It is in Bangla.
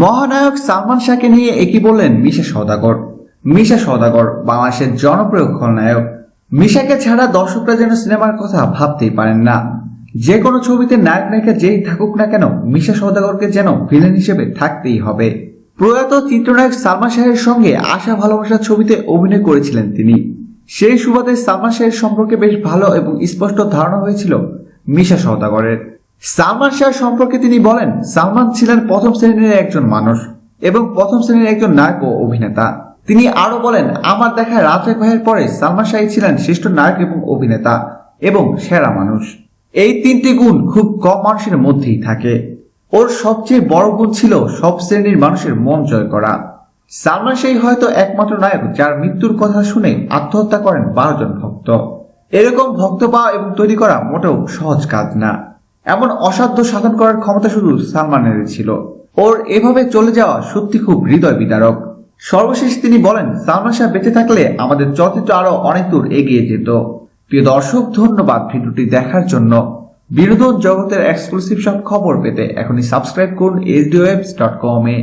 মহানায়ক সালমান শাহকে নিয়ে একই বললেন মিশা সওদাগর। মিশা সওদাগর, বাংলাদেশের জনপ্রিয় খলনায়ক। মিশাকে ছাড়া দর্শকরা যেন সিনেমার কথা ভাবতেই পারেন না। যে কোনো ছবিতে নায়ক নায়িকা যেই থাকুক না কেন, মিশা সওদাগরকে যেন ভিলেন হিসেবে থাকতেই হবে। প্রয়াত চিত্রনায়ক সালমান শাহের সঙ্গে আশা ভালোবাসার ছবিতে অভিনয় করেছিলেন তিনি। সেই সুবাদে সালমান শাহের সম্পর্কে বেশ ভালো এবং স্পষ্ট ধারণা হয়েছিল মিশা সওদাগরের। সালমান শাহ সম্পর্কে তিনি বলেন, সালমান ছিলেন প্রথম শ্রেণির একজন মানুষ এবং প্রথম শ্রেণির একজন নায়ক ও অভিনেতা। তিনি আরও বলেন, আমার দেখা রাজেক ভাইয়ের পরে সালমান শাহী ছিলেন শ্রেষ্ঠ নায়ক এবং অভিনেতা এবং সেরা মানুষ। এই তিনটি গুণ খুব কম মানুষের মধ্যেই থাকে। ওর সবচেয়ে বড় গুণ ছিল সব শ্রেণির মানুষের মন জয় করা। সালমান শাহী হয়তো একমাত্র নায়ক যার মৃত্যুর কথা শুনে আত্মহত্যা করেন বারো জন ভক্ত। এরকম ভক্ত পাওয়া এবং তৈরি করা মোটেও সহজ কাজ না। এমন অসাধ্য সাধন করার ক্ষমতা শুধু সালমানের ছিল। ওর এভাবে চলে যাওয়া সত্যি খুব হৃদয় বিদারক। সর্বশেষ তিনি বলেন, সালমান শাহ বেঁচে থাকলে আমাদের চলচ্চিত্র আরও অনেক দূর এগিয়ে যেত। প্রিয় দর্শক, ধন্যবাদ ভিডিওটি দেখার জন্য। বিনোদন জগতের এক্সক্লুসিভ সব খবর পেতে এখনই সাবস্ক্রাইব করুন এইচডিওয়েবস ডট কম এ।